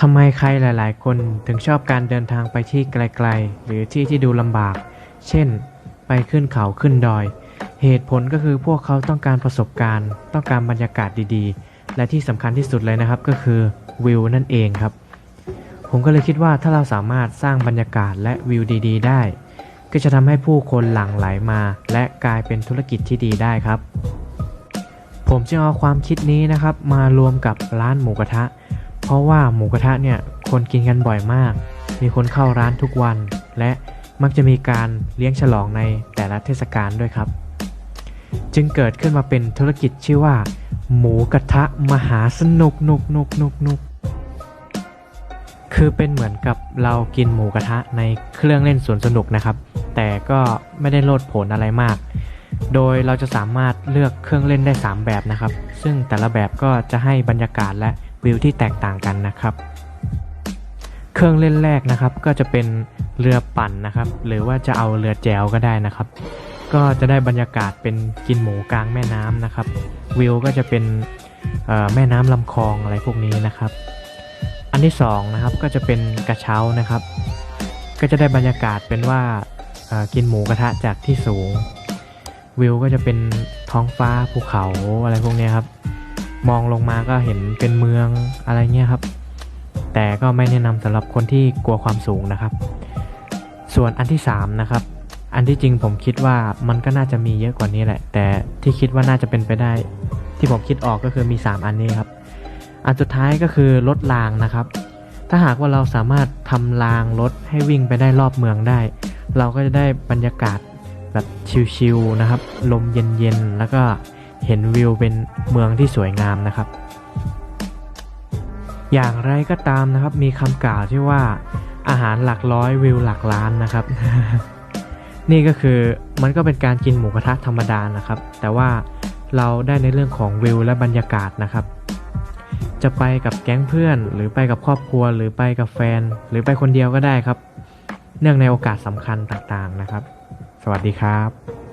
ทำไมใครหลาย ๆ คนถึงชอบการเดินทางไปที่ไกล ๆ หรือที่ที่ดูลำบาก เช่น ไปขึ้นเขาขึ้นดอย เหตุผลก็คือพวกเขาต้องการประสบการณ์ ต้องการบรรยากาศดี ๆ และที่สำคัญที่สุดเลยนะครับก็คือวิวนั่นเองครับ ผมก็เลยคิดว่าถ้าเราสามารถสร้างบรรยากาศและวิวดี ๆ ได้ ก็จะทำให้ผู้คนหลั่งไหลมา และกลายเป็นธุรกิจที่ดีได้ครับ ผมจึงเอาความคิดนี้นะครับมารวมกับร้านหมูกระทะ เพราะว่าหมูกระทะเนี่ยคนกินกันบ่อยมาก มีคนเข้าร้านทุกวัน และมักจะมีการเลี้ยงฉลองในแต่ละเทศกาลด้วยครับ จึงเกิดขึ้นมาเป็นธุรกิจชื่อว่า หมูกระทะมหาสนุกนุกนุกนุกนุกคือเป็นเหมือนกับเรากินหมูกระทะในเครื่องเล่นสวนสนุกนะครับ แต่ก็ไม่ได้โลดโผนอะไรมาก โดยเราจะสามารถเลือกเครื่องเล่นได้ 3 แบบนะครับ ซึ่งแต่ละแบบก็จะให้บรรยากาศและ วิวที่แตกต่างกันนะครับ เครื่องเล่นแรกนะครับ ก็จะเป็นเรือปั่นนะครับ หรือว่าจะเอาเรือแจวก็ได้นะครับ ก็จะได้บรรยากาศเป็นกินหมูกลางแม่น้ำนะครับ วิวก็จะเป็นแม่น้ำลำคลองอะไรพวกนี้นะครับ อันที่สองนะครับก็จะเป็นกระเช้านะครับ ก็จะได้บรรยากาศเป็นว่ากินหมูกระทะจากที่สูง วิวก็จะเป็นท้องฟ้าภูเขาอะไรพวกนี้ครับ มองลงมาก็เห็นเป็นเมืองอะไรเงี้ยครับ แต่ก็ไม่แนะนำสำหรับคนที่กลัวความสูงนะครับ ส่วนอันที่สามนะครับ อันที่จริงผมคิดว่ามันก็น่าจะมีเยอะกว่านี้แหละ แต่ที่คิดว่าน่าจะเป็นไปได้ ที่ผมคิดออกก็คือมี 3 อันนี้ครับ อันสุดท้ายก็คือรถรางนะครับ ถ้าหากว่าเราสามารถทำรางรถให้วิ่งไปได้รอบเมืองได้ เราก็จะได้บรรยากาศแบบชิลๆนะครับ ลมเย็นๆแล้วก็ เห็นวิวเป็นเมืองที่สวยงามนะครับ อย่างไรก็ตามนะครับ มีคำกล่าวที่ว่าอาหารหลักร้อยวิวหลักล้านนะครับ นี่ก็คือมันก็เป็นการกินหมูกระทะธรรมดานะครับ แต่ว่าเราได้ในเรื่องของวิวและบรรยากาศนะครับ จะไปกับแก๊งเพื่อน หรือไปกับครอบครัว หรือไปกับแฟน หรือไปคนเดียวก็ได้ครับ เนื่องในโอกาสสำคัญต่างๆนะครับ สวัสดีครับ